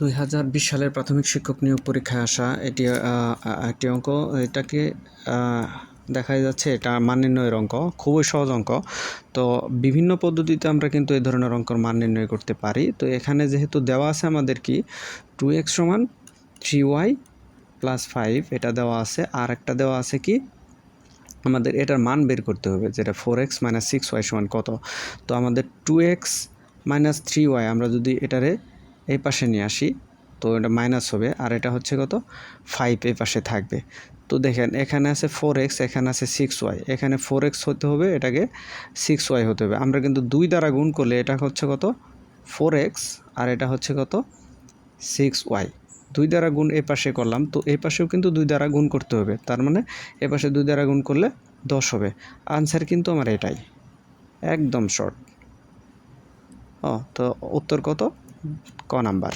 দুই হাজার বিশ সালের প্রাথমিক শিক্ষক নিয়োগ পরীক্ষায় আসা এটি একটি অঙ্ক। এটাকে দেখা যাচ্ছে এটা মান নির্ণয়ের অঙ্ক, খুবই সহজ অঙ্ক। তো বিভিন্ন পদ্ধতিতে আমরা কিন্তু এই ধরনের অঙ্কর মান নির্ণয় করতে পারি। তো এখানে যেহেতু দেওয়া আছে আমাদের কি টু এক্স সমান থ্রি ওয়াই প্লাস ফাইভ এটা দেওয়া আছে। আর একটা দেওয়া আছে কি, আমাদের এটার মান বের করতে হবে, যেটা four x minus six y সমান কত। তো আমাদের two x minus three y আমরা যদি এটারে এই পাশে নিয়ে আসি। তো এটা মাইনাস হবে। আর এটা হচ্ছে কত? ফাইভ এই পাশে থাকবে। তো দেখেন, এখানে আছে ফোর এক্স এখানে আছে সিক্স ওয়াই এখানে ফোর এক্স হতে হবে, এটাকে সিক্স ওয়াই হতে হবে। আমরা কিন্তু দুই দ্বারা গুণ করলে এটা হচ্ছে কত? ফোর এক্স আর এটা হচ্ছে কত? সিক্স ওয়াই দুই দ্বারা গুণ এ পাশে করলাম। তো এই পাশেও কিন্তু দুই দ্বারা গুণ করতে হবে। তার মানে এ পাশে দুই দ্বারা গুণ করলে দশ হবে। আনসার কিন্তু আমার এটাই। একদম শর্ট ও, তো উত্তর কত? ক নাম্বার?